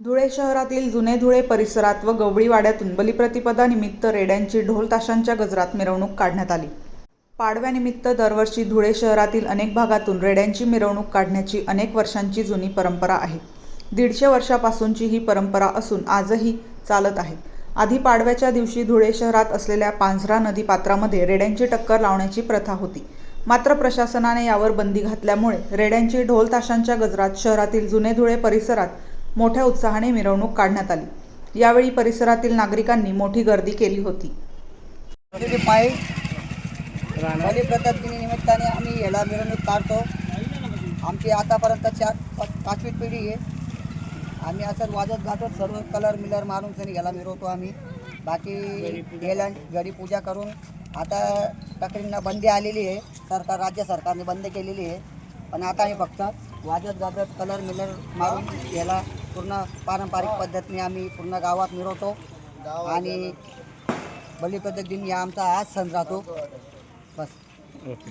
धुळे शहरातील जुने धुळे परिसरात व गवळीवाड्यातून बलिप्रतिपदानिमित्त रेड्यांची ढोल ताशांच्या गजरात मिरवणूक काढण्यात आली. पाडव्यानिमित्त दरवर्षी धुळे शहरातील अनेक भागातून रेड्यांची मिरवणूक काढण्याची अनेक वर्षांची जुनी परंपरा आहे. दीडशे वर्षापासूनची ही परंपरा असून आजही चालत आहे. आधी पाडव्याच्या दिवशी धुळे शहरात असलेल्या पांझरा नदीपात्रामध्ये रेड्यांची टक्कर लावण्याची प्रथा होती. मात्र प्रशासनाने यावर बंदी घातल्यामुळे रेड्यांची ढोल ताशांच्या गजरात शहरातील जुने धुळे परिसरात मोठ्या उत्साहाने मिरवणूक काढण्यात आली. यावेळी परिसरातील नागरिकांनी मोठी गर्दी केली होती. ते पायी निमित्ताने आम्ही याला मिरवणूक काढतो. आमची आतापर्यंत चार पाच- पाचवी पिढी आहे. आम्ही असं वाजत गाजत सर्व कलर मिलर मारून सनी याला मिरवतो आम्ही. बाकी गेल्या घरी पूजा करून आता तक्रींना बंदी आलेली आहे. सरकार राज्य सरकारने बंद केलेली आहे. पण आता आम्ही फक्त वाजत गाजत कलर मिलर मारून याला पूर्ण पारंपरिक पद्धतीने आम्ही पूर्ण गावात मिरवतो. आणि बलिप्रत्येक दिन या आमचा आज सण राहतो. बस. ओके.